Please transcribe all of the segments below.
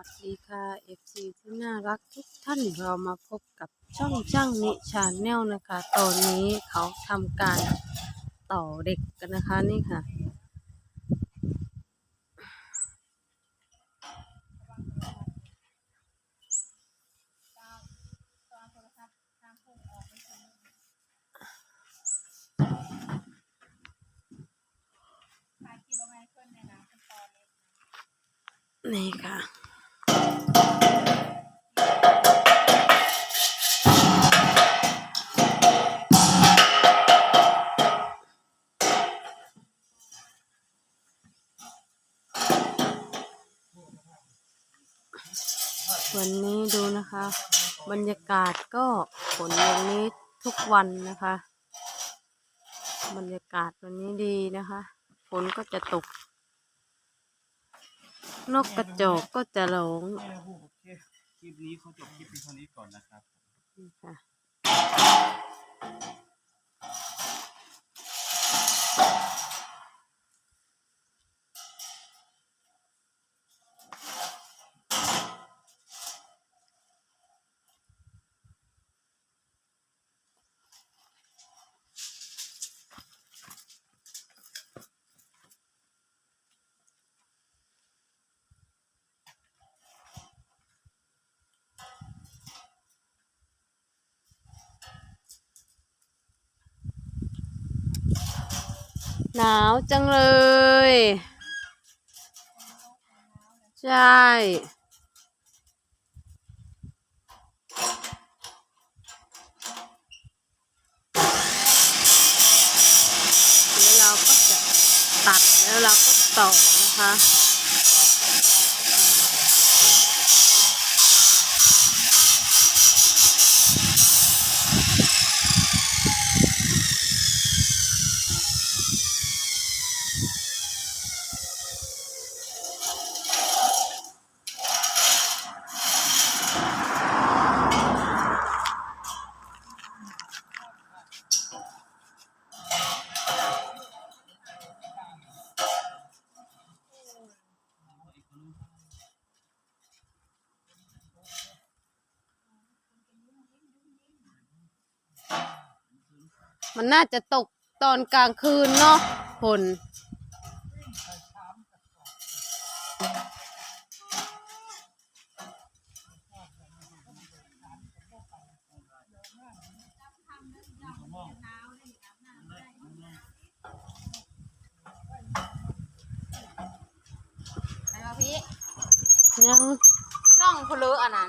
วัสดีค่ะ FC ที่น่ารักทุกท่านเรามาพบกับช่องช่างนิชาแนลนะคะ ตอนนี้เขาทำการต่อเด็กกันนะคะนี่ค่ะ นี่ค่ะ วันนี้ดูนะคะ บรรยากาศก็ฝนอย่างนี้ทุกวันนะคะ บรรยากาศวันนี้ดีนะคะฝนก็จะตก นกกระจอกก็จะร้องไม่นะผู้โอเคคลิปนี้เขาจบคลิปเป็นเท่านี้ก่อนนะครับนี่ค่ะ หนาวจังเลย ใช่ แล้วเราก็จะตัดแล้วเราก็ต่อนะคะ มันน่าจะตกตอนกลางคืนเนาะฝนไอ้พี่ยังต้องพลืออันนั้น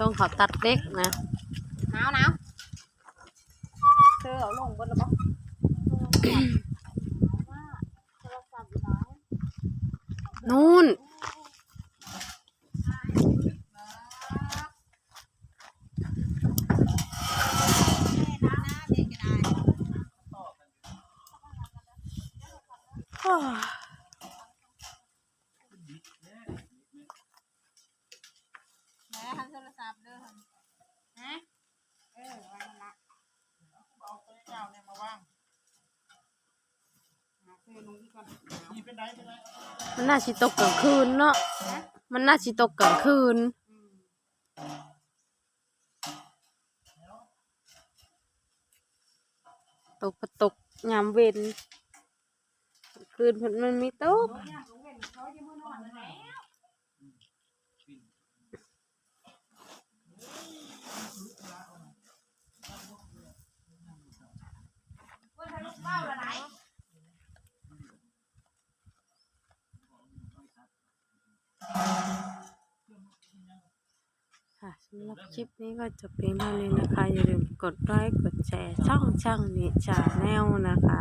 ต้องเขาตัดเล็กนะหนาวหนาวเธอเอาลงบนระบบโทรศัพท์อยู่ไหนนู่นแม่ทำโทรศัพท์เด้อฮะเออไว้นั่นละเอาตัวเจ้าเนี่ยมาว่างหาซื้อลงที่ก่อน นี่ เป็นไรเป็นไรมันน่าสิตกกลางคืนเนาะ มันน่าสิตกกลางคืนอืมตกก็ตกยามเว้นกลางคืนมันมันมีตกเนี่ยลงเว้นเขาจะมือนอนแล้วว่าทะลุเป้าละไหน ค่ะสำหรับคลิปนี้ก็จะเป็นเท่านี้นะคะ อย่าลืมกดไลค์กดแชร์ช่องช่างนิชาแนลนะคะ